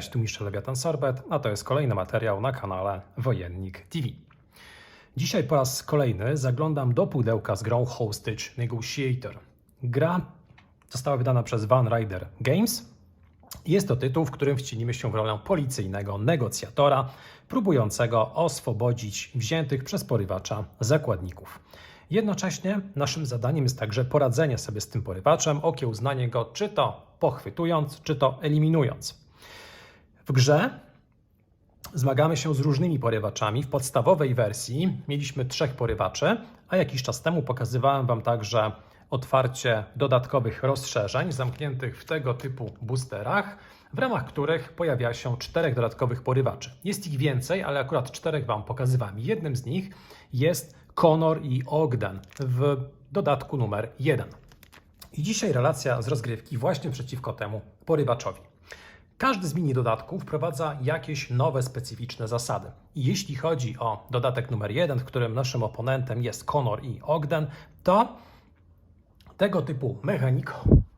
Cześć, tu Mistrz Lewiatan Sorbet, a to jest kolejny materiał na kanale Wojennik TV. Dzisiaj po raz kolejny zaglądam do pudełka z grą Hostage Negotiator. Gra została wydana przez Van Ryder Games. Jest to tytuł, w którym wcielimy się w rolę policyjnego negocjatora, próbującego oswobodzić wziętych przez porywacza zakładników. Jednocześnie naszym zadaniem jest także poradzenie sobie z tym porywaczem, okiełznanie go czy to pochwytując, czy to eliminując. W grze zmagamy się z różnymi porywaczami. W podstawowej wersji mieliśmy trzech porywaczy, a jakiś czas temu pokazywałem Wam także otwarcie dodatkowych rozszerzeń zamkniętych w tego typu boosterach, w ramach których pojawia się czterech dodatkowych porywaczy. Jest ich więcej, ale akurat czterech Wam pokazywałem. Jednym z nich jest Conor i Ogden w dodatku numer 1. I dzisiaj relacja z rozgrywki właśnie przeciwko temu porywaczowi. Każdy z mini dodatków wprowadza jakieś nowe, specyficzne zasady. I jeśli chodzi o dodatek numer 1, w którym naszym oponentem jest Conor i Ogden, to tego typu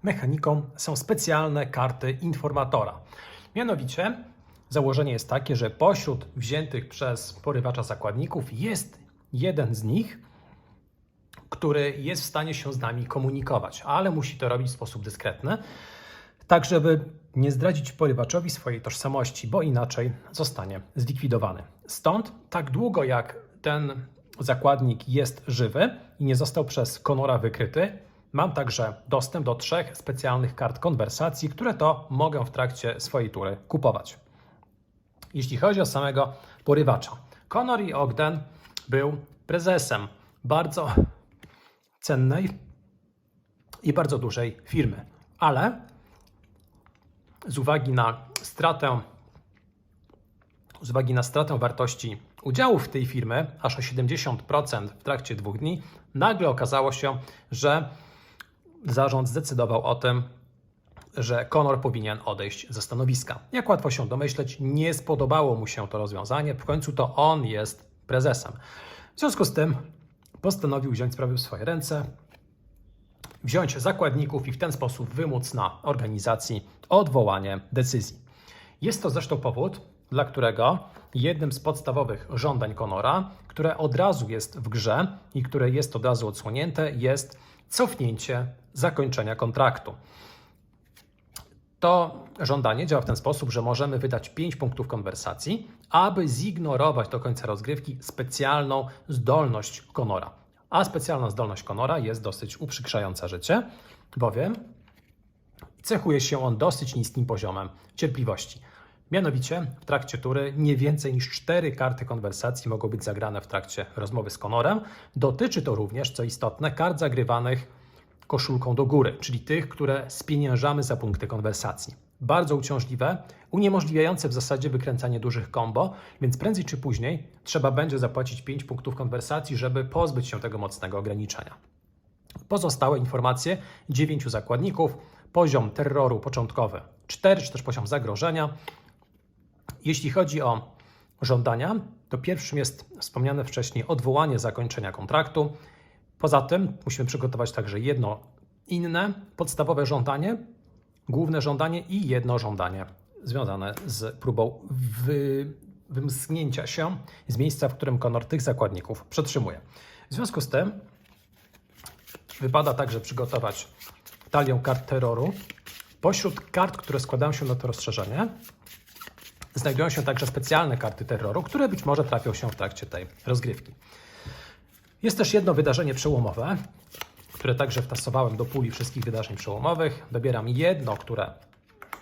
mechaniką są specjalne karty informatora. Mianowicie założenie jest takie, że pośród wziętych przez porywacza zakładników jest jeden z nich, który jest w stanie się z nami komunikować, ale musi to robić w sposób dyskretny, tak żeby nie zdradzić porywaczowi swojej tożsamości, bo inaczej zostanie zlikwidowany. Stąd tak długo jak ten zakładnik jest żywy i nie został przez Konora wykryty, mam także dostęp do trzech specjalnych kart konwersacji, które to mogę w trakcie swojej tury kupować. Jeśli chodzi o samego porywacza, Conor i Ogden był prezesem bardzo cennej i bardzo dużej firmy, ale z uwagi na stratę z uwagi na stratę wartości udziałów w tej firmy, aż o 70% w trakcie dwóch dni, nagle okazało się, że zarząd zdecydował o tym, że Conor powinien odejść ze stanowiska. Jak łatwo się domyśleć, nie spodobało mu się to rozwiązanie. W końcu to on jest prezesem. W związku z tym postanowił wziąć sprawy w swoje ręce, wziąć zakładników i w ten sposób wymóc na organizacji odwołanie decyzji. Jest to zresztą powód, dla którego jednym z podstawowych żądań Conora, które od razu jest w grze i które jest od razu odsłonięte, jest cofnięcie zakończenia kontraktu. To żądanie działa w ten sposób, że możemy wydać 5 punktów konwersacji, aby zignorować do końca rozgrywki specjalną zdolność Conora. A specjalna zdolność Conora jest dosyć uprzykrzająca życie, bowiem cechuje się on dosyć niskim poziomem cierpliwości. Mianowicie w trakcie tury nie więcej niż 4 karty konwersacji mogą być zagrane w trakcie rozmowy z Conorem. Dotyczy to również, co istotne, kart zagrywanych koszulką do góry, czyli tych, które spieniężamy za punkty konwersacji. Bardzo uciążliwe, uniemożliwiające w zasadzie wykręcanie dużych kombo, więc prędzej czy później trzeba będzie zapłacić 5 punktów konwersacji, żeby pozbyć się tego mocnego ograniczenia. Pozostałe informacje 9 zakładników, poziom terroru początkowy 4, czy też poziom zagrożenia. Jeśli chodzi o żądania, to pierwszym jest wspomniane wcześniej odwołanie zakończenia kontraktu. Poza tym musimy przygotować także jedno inne podstawowe żądanie, główne żądanie i jedno żądanie związane z próbą wy, wymsknięcia się z miejsca, w którym Konor tych zakładników przetrzymuje. W związku z tym wypada także przygotować talię kart terroru. Pośród kart, które składają się na to rozszerzenie, znajdują się także specjalne karty terroru, które być może trafią się w trakcie tej rozgrywki. Jest też jedno wydarzenie przełomowe, które także wtasowałem do puli wszystkich wydarzeń przełomowych. Dobieram jedno, które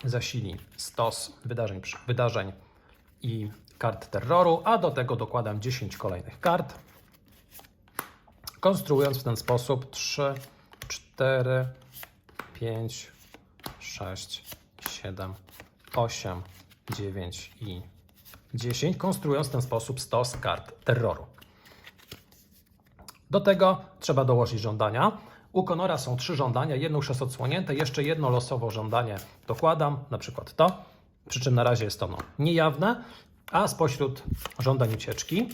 zasili stos wydarzeń, wydarzeń i kart terroru, a do tego dokładam 10 kolejnych kart, konstruując w ten sposób 3, 4, 5, 6, 7, 8, 9 i 10, konstruując w ten sposób stos kart terroru. Do tego trzeba dołożyć żądania. U Konora są trzy żądania, jedno już jest odsłonięte, jeszcze jedno losowo żądanie dokładam, na przykład to, przy czym na razie jest ono niejawne, a spośród żądań ucieczki,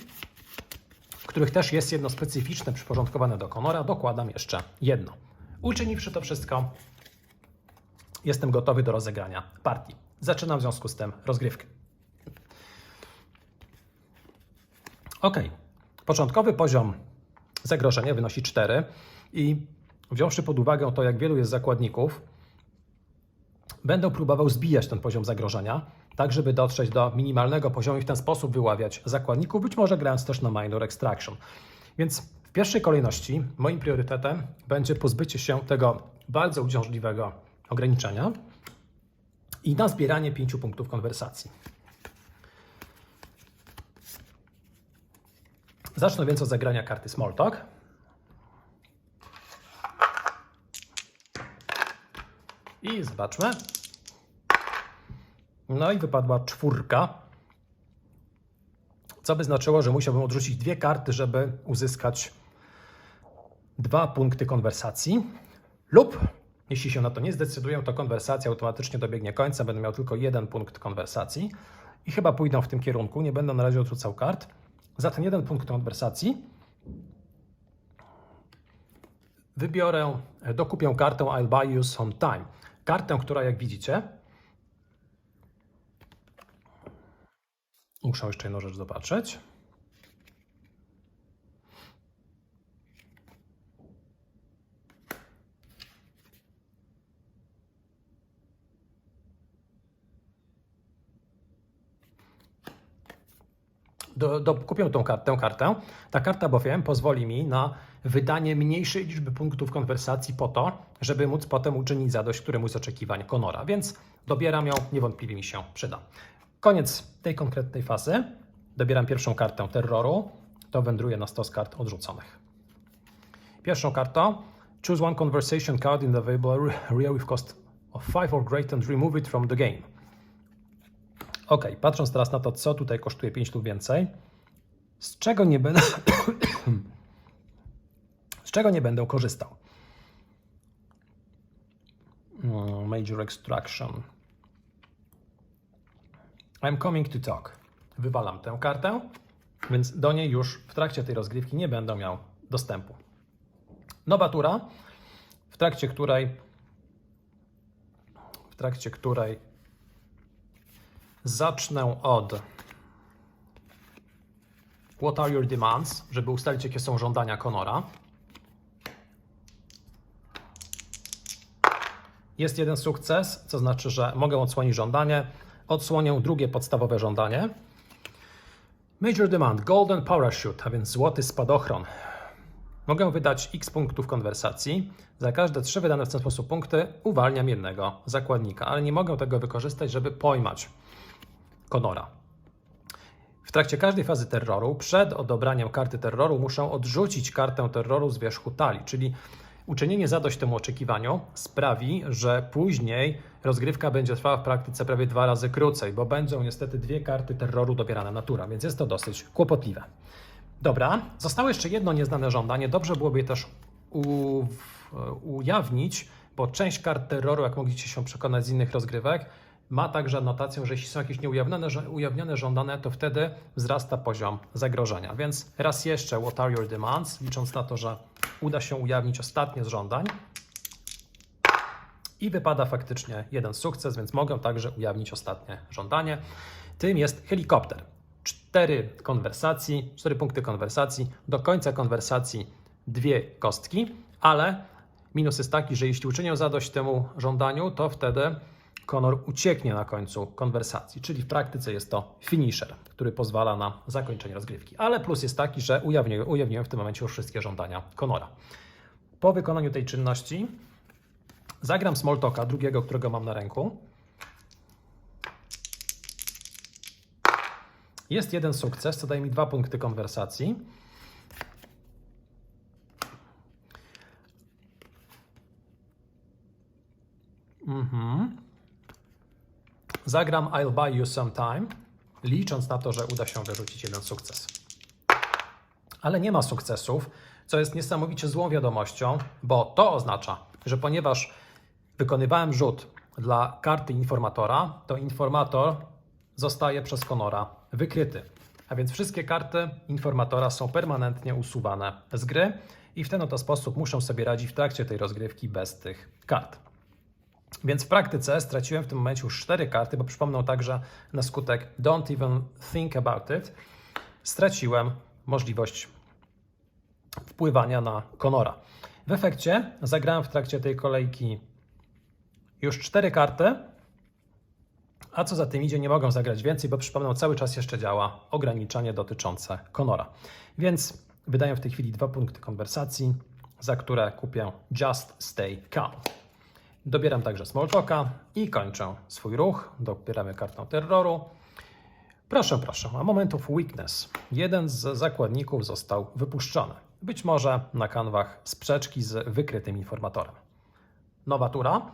których też jest jedno specyficzne przyporządkowane do Konora, dokładam jeszcze jedno. Uczyniwszy to wszystko, jestem gotowy do rozegrania partii. zaczynam w związku z tym rozgrywkę. Ok. Początkowy poziom zagrożenia wynosi 4 i wziąwszy pod uwagę to, jak wielu jest zakładników, będę próbował zbijać ten poziom zagrożenia, tak żeby dotrzeć do minimalnego poziomu i w ten sposób wyławiać zakładników, być może grając też na minor extraction. Więc w pierwszej kolejności moim priorytetem będzie pozbycie się tego bardzo uciążliwego ograniczenia i na zbieranie 5 punktów konwersacji. Zacznę więc od zagrania karty Smalltalk. I zobaczmy. No i wypadła czwórka. Co by znaczyło, że musiałbym odrzucić dwie karty, żeby uzyskać dwa punkty konwersacji. Lub jeśli się na to nie zdecyduję, to konwersacja automatycznie dobiegnie końca. Będę miał tylko jeden punkt konwersacji. I chyba pójdą w tym kierunku. Nie będę na razie odrzucał kart. Za ten jeden punkt konwersacji wybiorę, dokupię kartę I'll buy you some time. Kartę, która jak widzicie, muszę jeszcze jedną rzecz zobaczyć. do, do, kupię tą tę kartę. Ta karta bowiem pozwoli mi na wydanie mniejszej liczby punktów konwersacji po to, żeby móc potem uczynić zadość któremuś z oczekiwań Konora. Więc dobieram ją, niewątpliwie mi się przyda. Koniec tej konkretnej fazy. Dobieram pierwszą kartę terroru. To wędruje na stos kart odrzuconych. Pierwszą kartą choose one conversation card in the available area with cost of 5 or greater and remove it from the game. Ok, patrząc teraz na to, co tutaj kosztuje 5 lub więcej, z czego nie będę. Czego nie będę korzystał? Hmm, Major Extraction. I'm coming to talk. Wywalam tę kartę, więc do niej już w trakcie tej rozgrywki nie będę miał dostępu. Nowa tura, w trakcie której w trakcie której Zacznę od What are your demands, żeby ustalić, jakie są żądania Konora. Jest jeden sukces, co znaczy, że mogę odsłonić żądanie. Odsłonię drugie podstawowe żądanie. Major demand, golden parachute, a więc złoty spadochron. Mogę wydać x punktów konwersacji. Za każde trzy wydane w ten sposób punkty uwalniam jednego zakładnika, ale nie mogę tego wykorzystać, żeby pojmać Konora. W trakcie każdej fazy terroru, przed odobraniem karty terroru, muszę odrzucić kartę terroru z wierzchu talii, czyli uczynienie zadość temu oczekiwaniu sprawi, że później rozgrywka będzie trwała w praktyce prawie dwa razy krócej, bo będą niestety dwie karty terroru dobierane natura, więc jest to dosyć kłopotliwe. Dobra, zostało jeszcze jedno nieznane żądanie. Dobrze byłoby je też u, ujawnić, bo część kart terroru, jak mogliście się przekonać z innych rozgrywek, ma także notację, że jeśli są jakieś nieujawnione ujawnione żądane, to wtedy wzrasta poziom zagrożenia. Więc raz jeszcze, what are your demands? Licząc na to, że uda się ujawnić ostatnie z żądań. I wypada faktycznie jeden sukces, więc mogę także ujawnić ostatnie żądanie. Tym jest helikopter. Cztery konwersacji, cztery punkty konwersacji. Do końca konwersacji dwie kostki, ale minus jest taki, że jeśli uczynię zadość temu żądaniu, to wtedy Conor ucieknie na końcu konwersacji, czyli w praktyce jest to finisher, który pozwala na zakończenie rozgrywki. Ale plus jest taki, że ujawniłem, ujawniłem w tym momencie już wszystkie żądania Conora. Po wykonaniu tej czynności zagram Smalltalka, drugiego, którego mam na ręku. Jest jeden sukces, co daje mi dwa punkty konwersacji. Mhm. Zagram I'll buy you some time, licząc na to, że uda się wyrzucić jeden sukces. Ale nie ma sukcesów, co jest niesamowicie złą wiadomością, bo to oznacza, że ponieważ wykonywałem rzut dla karty informatora, to informator zostaje przez Konora wykryty. A więc wszystkie karty informatora są permanentnie usuwane z gry i w ten oto sposób muszę sobie radzić w trakcie tej rozgrywki bez tych kart. Więc w praktyce straciłem w tym momencie już cztery karty, bo przypomnę także na skutek don't even think about it straciłem możliwość wpływania na Konora. W efekcie zagrałem w trakcie tej kolejki już cztery karty, a co za tym idzie, nie mogą zagrać więcej, bo przypomnę, cały czas jeszcze działa ograniczenie dotyczące Konora. Więc wydaję w tej chwili dwa punkty konwersacji, za które kupię Just Stay Calm. Dobieram także Smalltalka i kończę swój ruch. Dobieramy kartę terroru. Proszę, proszę, a momentów weakness. Jeden z zakładników został wypuszczony. Być może na kanwach sprzeczki z wykrytym informatorem. Nowa tura.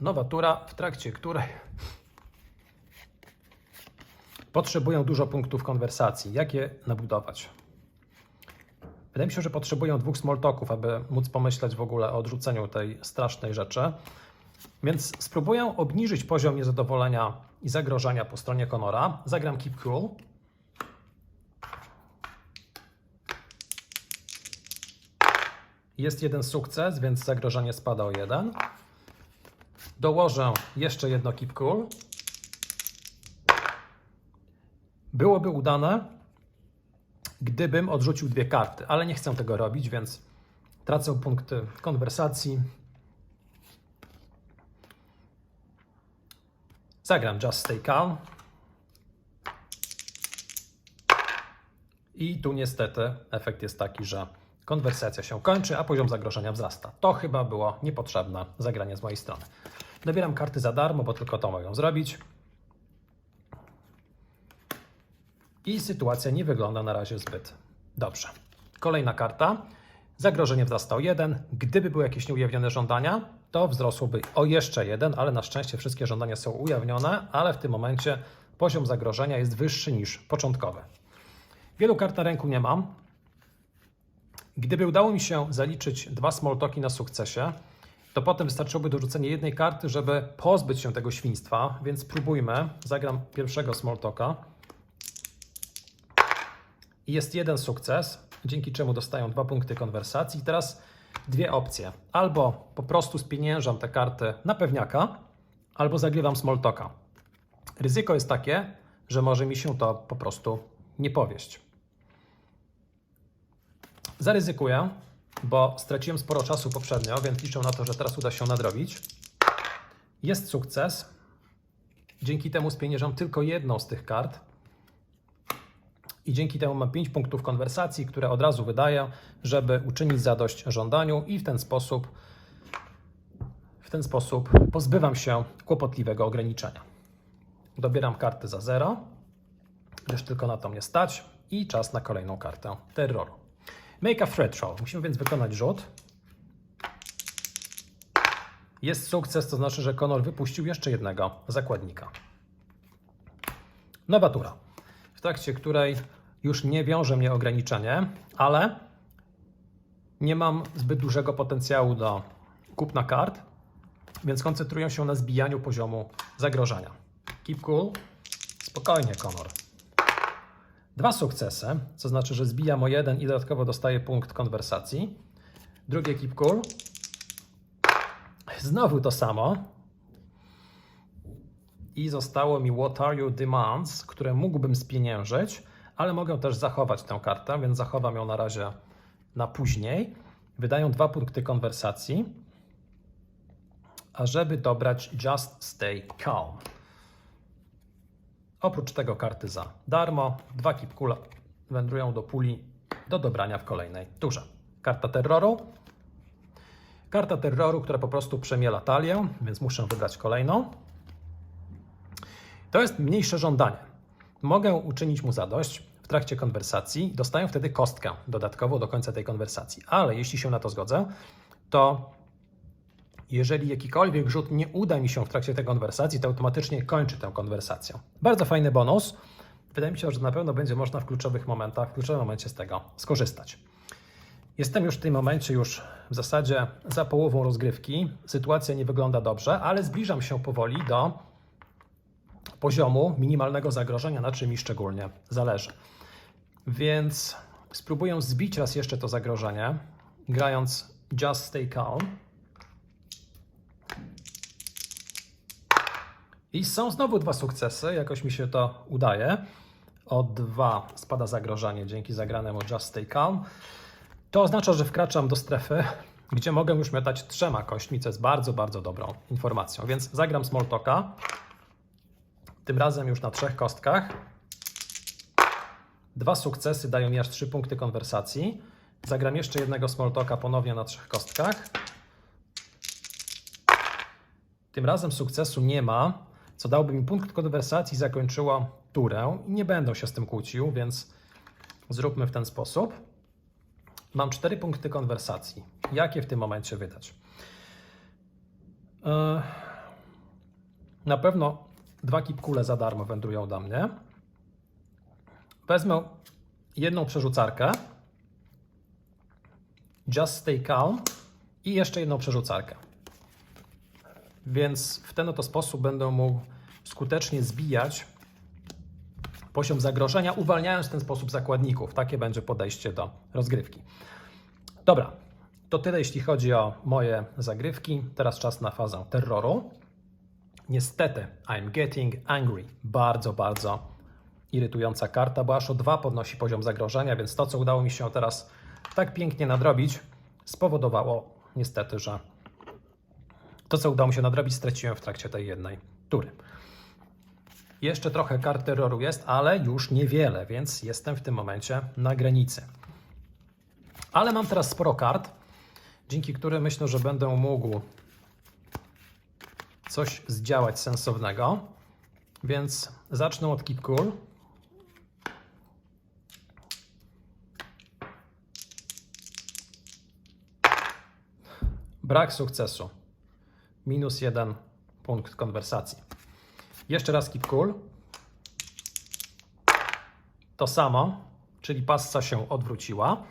Nowa tura, w trakcie której potrzebują dużo punktów konwersacji. Jak je nabudować? Wydaje mi się, że potrzebują dwóch smalltalków, aby móc pomyśleć w ogóle o odrzuceniu tej strasznej rzeczy. Więc spróbuję obniżyć poziom niezadowolenia i zagrożenia po stronie Conora. Zagram Keep Cool. Jest jeden sukces, więc zagrożenie spada o jeden. Dołożę jeszcze jedno Keep Cool. Byłoby udane, gdybym odrzucił dwie karty, ale nie chcę tego robić, więc tracę punkty konwersacji. Zagram Just Stay Calm. I tu niestety efekt jest taki, że konwersacja się kończy, a poziom zagrożenia wzrasta. To chyba było niepotrzebne zagranie z mojej strony. Dobieram karty za darmo, bo tylko to mogę zrobić. I sytuacja nie wygląda na razie zbyt dobrze. Kolejna karta. Zagrożenie wzrasta o jeden. Gdyby były jakieś nieujawnione żądania, to wzrosłoby o jeszcze jeden, ale na szczęście wszystkie żądania są ujawnione, ale w tym momencie poziom zagrożenia jest wyższy niż początkowy. Wielu kart na ręku nie mam. Gdyby udało mi się zaliczyć dwa small talki na sukcesie, to potem wystarczyłoby dorzucenie jednej karty, żeby pozbyć się tego świństwa, więc spróbujmy. Zagram pierwszego small talka. I Jest jeden sukces, dzięki czemu dostają dwa punkty konwersacji. Teraz dwie opcje. Albo po prostu spieniężam te karty na pewniaka, albo zagrywam small talka. Ryzyko jest takie, że może mi się to po prostu nie powieść. Zaryzykuję, bo straciłem sporo czasu poprzednio, więc liczę na to, że teraz uda się nadrobić. Jest sukces. Dzięki temu spieniężam tylko jedną z tych kart. I dzięki temu mam 5 punktów konwersacji, które od razu wydaję, żeby uczynić zadość żądaniu i w ten sposób w ten sposób pozbywam się kłopotliwego ograniczenia. Dobieram karty za 0, gdyż tylko na to mnie stać i czas na kolejną kartę terroru. Make a threat roll. Musimy więc wykonać rzut. Jest sukces, to znaczy, że Conor wypuścił jeszcze jednego zakładnika. Nowa tura, trakcie której już nie wiąże mnie ograniczenie, ale nie mam zbyt dużego potencjału do kupna kart, więc koncentruję się na zbijaniu poziomu zagrożenia. Keep cool. Spokojnie, Conor. Dwa sukcesy, co znaczy, że zbijam o jeden i dodatkowo dostaję punkt konwersacji. Drugie keep cool. Znowu to samo. I zostało mi What are your demands, które mógłbym spieniężyć, ale mogę też zachować tę kartę, więc zachowam ją na razie na później. Wydają dwa punkty konwersacji. A żeby dobrać Just Stay Calm. Oprócz tego karty za darmo, dwa kipkula wędrują do puli do dobrania w kolejnej turze. Karta terroru. Karta terroru, która po prostu przemiela talię, więc muszę wybrać kolejną. To jest mniejsze żądanie. Mogę uczynić mu zadość w trakcie konwersacji, dostaję wtedy kostkę dodatkowo do końca tej konwersacji. Ale jeśli się na to zgodzę, to jeżeli jakikolwiek rzut nie uda mi się w trakcie tej konwersacji, to automatycznie kończy tę konwersację. Bardzo fajny bonus. Wydaje mi się, że na pewno będzie można w kluczowych momentach, w kluczowym momencie z tego skorzystać. Jestem już w tym momencie już w zasadzie za połową rozgrywki. Sytuacja nie wygląda dobrze, ale zbliżam się powoli do poziomu minimalnego zagrożenia, na czym mi szczególnie zależy. Więc spróbuję zbić raz jeszcze to zagrożenie, grając Just Stay Calm. I są znowu dwa sukcesy, jakoś mi się to udaje. O dwa spada zagrożenie dzięki zagranemu Just Stay Calm. To oznacza, że wkraczam do strefy, gdzie mogę już miotać trzema kośćmi, co jest bardzo, bardzo dobrą informacją. Więc zagram Small Talka. Tym razem już na trzech kostkach. Dwa sukcesy dają mi aż trzy punkty konwersacji. Zagram jeszcze jednego Small Talka ponownie na trzech kostkach. Tym razem sukcesu nie ma, co dałoby mi punkt konwersacji, zakończyło turę. I nie będę się z tym kłócił, więc zróbmy w ten sposób. Mam cztery punkty konwersacji. Jakie w tym momencie wydać? Yy, Na pewno dwa kipkule za darmo wędrują do mnie. Wezmę jedną przerzucarkę. Just Stay Calm i jeszcze jedną przerzucarkę. Więc w ten oto sposób będę mógł skutecznie zbijać poziom zagrożenia, uwalniając w ten sposób zakładników. Takie będzie podejście do rozgrywki. Dobra, to tyle jeśli chodzi o moje zagrywki. Teraz czas na fazę terroru. Niestety, I'm getting angry. Bardzo, bardzo irytująca karta, bo aż o 2 podnosi poziom zagrożenia, więc to, co udało mi się teraz tak pięknie nadrobić, spowodowało niestety, że to, co udało mi się nadrobić, straciłem w trakcie tej jednej tury. Jeszcze trochę kart terroru jest, ale już niewiele, więc jestem w tym momencie na granicy. Ale mam teraz sporo kart, dzięki którym myślę, że będę mógł coś zdziałać sensownego. Więc zacznę od Keep Cool. Brak sukcesu. Minus jeden punkt konwersacji. Jeszcze raz Keep Cool. To samo, czyli passa się odwróciła.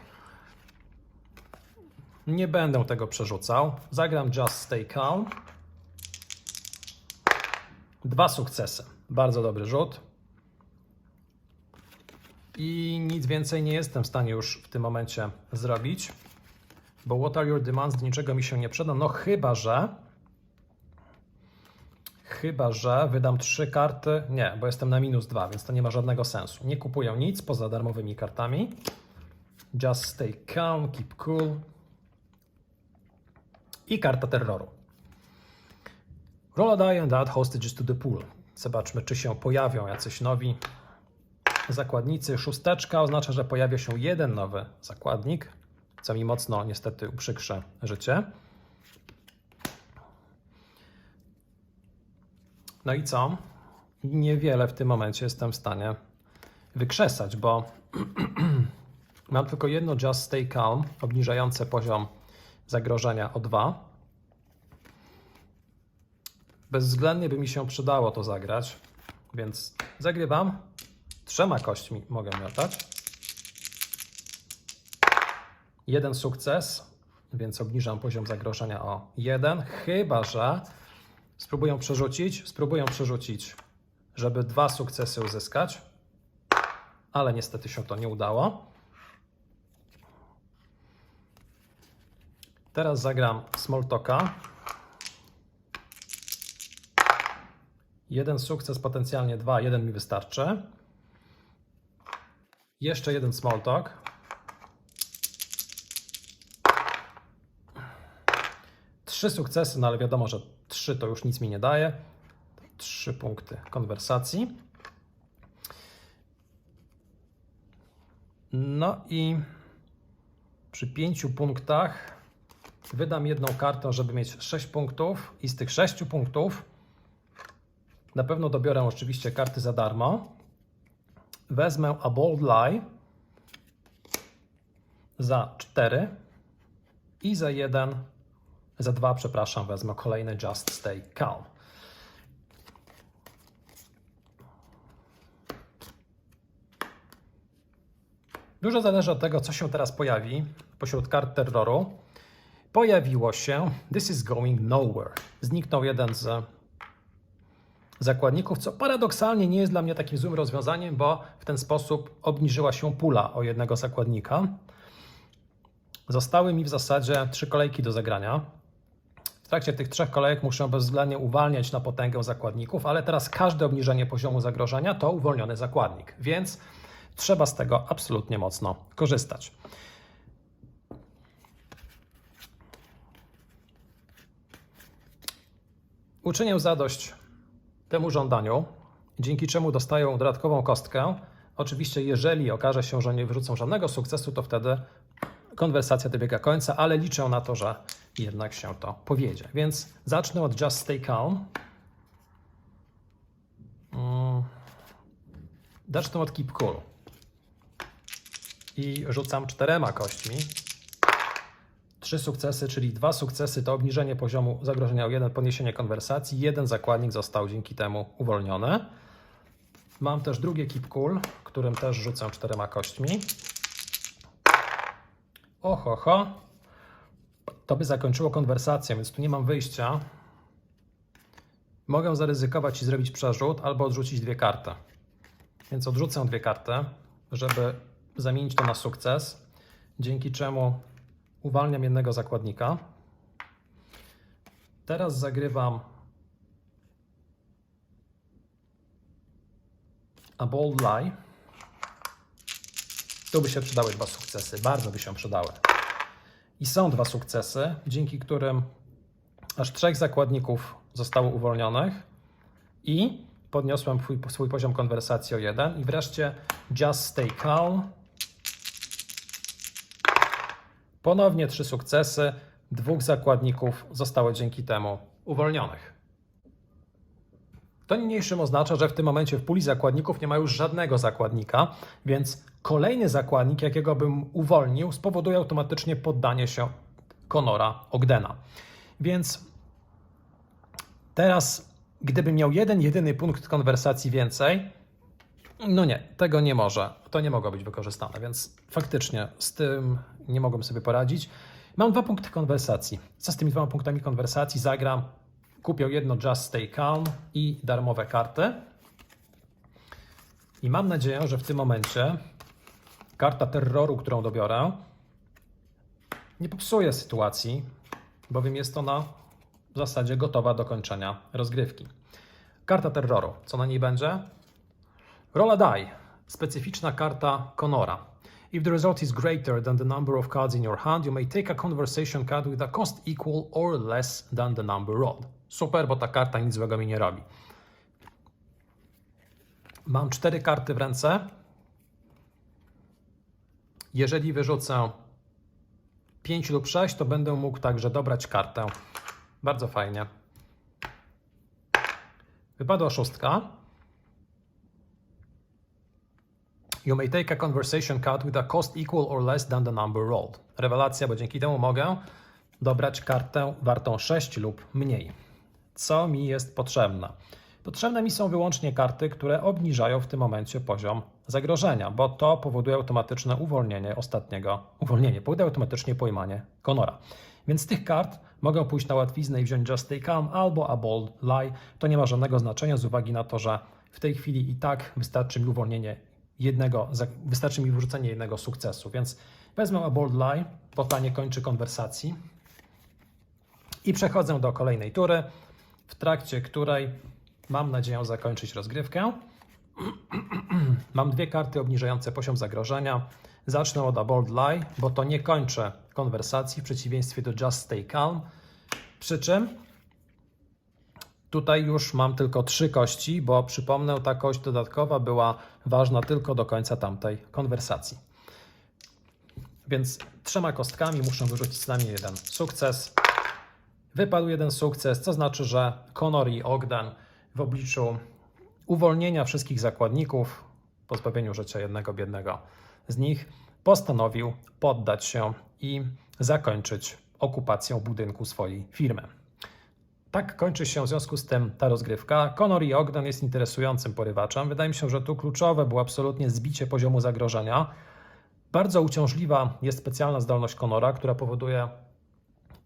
Nie będę tego przerzucał. Zagram Just Stay Calm. Dwa sukcesy. Bardzo dobry rzut. I nic więcej nie jestem w stanie już w tym momencie zrobić, bo What are your demands niczego mi się nie przyda. No chyba, że. Chyba, że wydam trzy karty. Nie, bo jestem na minus dwa, więc to nie ma żadnego sensu. Nie kupuję nic poza darmowymi kartami. Just stay calm, keep cool. I karta terroru. Roll a die and add hostages to the pool. Zobaczmy, czy się pojawią jacyś nowi zakładnicy. Szósteczka oznacza, że pojawia się jeden nowy zakładnik, co mi mocno niestety uprzykrzy życie. No i co? Niewiele w tym momencie jestem w stanie wykrzesać, bo mam tylko jedno Just Stay Calm, obniżające poziom zagrożenia o 2. Bezwzględnie by mi się przydało to zagrać, więc zagrywam. Trzema kośćmi mogę miotać. Jeden sukces, więc obniżam poziom zagrożenia o jeden. Chyba, że spróbują przerzucić, spróbują przerzucić, żeby dwa sukcesy uzyskać, ale niestety się to nie udało. Teraz zagram Small Jeden sukces, potencjalnie dwa, jeden mi wystarczy. Jeszcze jeden small talk. Trzy sukcesy, no ale wiadomo, że trzy to już nic mi nie daje. Trzy punkty konwersacji. No i przy pięciu punktach wydam jedną kartę, żeby mieć sześć punktów i z tych sześciu punktów na pewno dobiorę oczywiście karty za darmo. Wezmę A Bold Lie za 4 i za 1, za 2, przepraszam, wezmę kolejny Just Stay Calm. Dużo zależy od tego, co się teraz pojawi pośród kart terroru. Pojawiło się This is going nowhere. Zniknął jeden z zakładników, co paradoksalnie nie jest dla mnie takim złym rozwiązaniem, bo w ten sposób obniżyła się pula o jednego zakładnika. Zostały mi w zasadzie trzy kolejki do zagrania. w trakcie tych trzech kolejek muszę bezwzględnie uwalniać na potęgę zakładników, ale teraz każde obniżenie poziomu zagrożenia to uwolniony zakładnik, więc trzeba z tego absolutnie mocno korzystać. Uczynię zadość temu żądaniu, dzięki czemu dostają dodatkową kostkę. Oczywiście, jeżeli okaże się, że nie wyrzucą żadnego sukcesu, to wtedy konwersacja dobiega końca, ale liczę na to, że jednak się to powiedzie. Więc zacznę od Just Stay Calm. Mm. Zacznę od Keep Cool. I rzucam czterema kośćmi. Trzy sukcesy, czyli dwa sukcesy to obniżenie poziomu zagrożenia o jeden, podniesienie konwersacji. Jeden zakładnik został dzięki temu uwolniony. Mam też drugie Keep Cool, którym też rzucę czterema kośćmi. Oho, ho. To by zakończyło konwersację, więc tu nie mam wyjścia. Mogę zaryzykować i zrobić przerzut, albo odrzucić dwie karty. Więc odrzucę dwie karty, żeby zamienić to na sukces, dzięki czemu uwalniam jednego zakładnika. Teraz zagrywam A Bold Lie. Tu by się przydały dwa sukcesy, bardzo by się przydały. I są dwa sukcesy, dzięki którym aż trzech zakładników zostało uwolnionych i podniosłem swój, swój poziom konwersacji o jeden. I wreszcie Just Stay Calm. Ponownie trzy sukcesy, dwóch zakładników zostało dzięki temu uwolnionych. To niniejszym oznacza, że w tym momencie w puli zakładników nie ma już żadnego zakładnika, więc kolejny zakładnik, jakiego bym uwolnił, spowoduje automatycznie poddanie się Conora Ogdena. Więc teraz, gdybym miał jeden, jedyny punkt konwersacji więcej, no nie, tego nie może. To nie mogło być wykorzystane, więc faktycznie z tym nie mogłem sobie poradzić. Mam dwa punkty konwersacji. Co z tymi dwoma punktami konwersacji? Zagram kupię jedno Just Stay Calm i darmowe karty. I mam nadzieję, że w tym momencie karta terroru, którą dobiorę, nie popsuje sytuacji, bowiem jest ona w zasadzie gotowa do kończenia rozgrywki. Karta terroru. Co na niej będzie? Rolla die. Specyficzna karta Conora. If the result is greater than the number of cards in your hand, you may take a conversation card with a cost equal or less than the number rolled. Super, bo ta karta nic złego mi nie robi. Mam cztery karty w ręce. Jeżeli wyrzucę 5 lub 6, to będę mógł także dobrać kartę. Bardzo fajnie. Wypadła szóstka. You may take a conversation card with a cost equal or less than the number rolled. Rewelacja, bo dzięki temu mogę dobrać kartę wartą 6 lub mniej. Co mi jest potrzebne? Potrzebne mi są wyłącznie karty, które obniżają w tym momencie poziom zagrożenia, bo to powoduje automatyczne uwolnienie ostatniego, uwolnienie, powoduje automatycznie pojmanie Conora. Więc z tych kart mogę pójść na łatwiznę i wziąć Just Stay Calm albo A Bold Lie. To nie ma żadnego znaczenia z uwagi na to, że w tej chwili i tak wystarczy mi uwolnienie jednego, wystarczy mi wyrzucenie jednego sukcesu. Więc wezmę Bold Lie, bo ta nie kończy konwersacji i przechodzę do kolejnej tury, w trakcie której mam nadzieję zakończyć rozgrywkę. mam dwie karty obniżające poziom zagrożenia. Zacznę od A Bold Lie, bo to nie kończy konwersacji w przeciwieństwie do Just Stay Calm. Przy czym Tutaj już mam tylko trzy kości, bo przypomnę, ta kość dodatkowa była ważna tylko do końca tamtej konwersacji. Więc trzema kostkami muszę wyrzucić z nami jeden sukces. Wypadł jeden sukces, co znaczy, że Conor i Ogden w obliczu uwolnienia wszystkich zakładników, pozbawieniu życia jednego biednego z nich, postanowił poddać się i zakończyć okupację budynku swojej firmy. Tak kończy się w związku z tym ta rozgrywka. Conor i Ogden jest interesującym porywaczem. Wydaje mi się, że tu kluczowe było absolutnie zbicie poziomu zagrożenia. Bardzo uciążliwa jest specjalna zdolność Conora, która powoduje,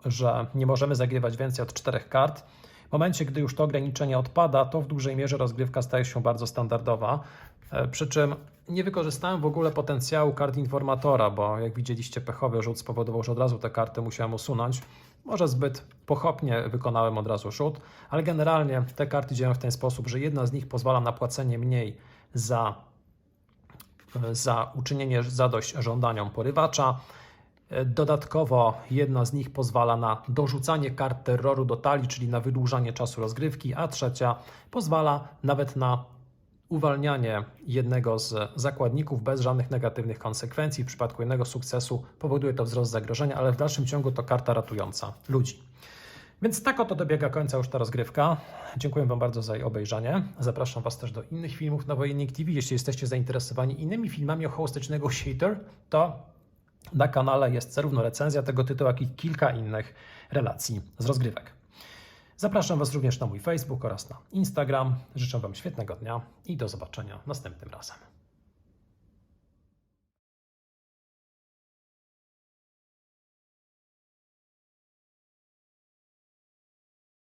że nie możemy zagrywać więcej od czterech kart. W momencie, gdy już to ograniczenie odpada, to w dużej mierze rozgrywka staje się bardzo standardowa. E, przy czym nie wykorzystałem w ogóle potencjału kart informatora, bo jak widzieliście, pechowy rzut spowodował, że od razu te karty musiałem usunąć. Może zbyt pochopnie wykonałem od razu rzut, ale generalnie te karty działają w ten sposób, że jedna z nich pozwala na płacenie mniej za, za uczynienie zadość żądaniom porywacza. Dodatkowo jedna z nich pozwala na dorzucanie kart terroru do talii, czyli na wydłużanie czasu rozgrywki, a trzecia pozwala nawet na uwalnianie jednego z zakładników bez żadnych negatywnych konsekwencji. W przypadku jednego sukcesu powoduje to wzrost zagrożenia, ale w dalszym ciągu to karta ratująca ludzi. Więc tak oto dobiega końca już ta rozgrywka. Dziękuję Wam bardzo za jej obejrzenie. Zapraszam Was też do innych filmów na Wojennik TV. Jeśli jesteście zainteresowani innymi filmami o Host Negotiator, to na kanale jest zarówno recenzja tego tytułu, jak i kilka innych relacji z rozgrywek. Zapraszam Was również na mój Facebook oraz na Instagram. Życzę Wam świetnego dnia i do zobaczenia następnym razem.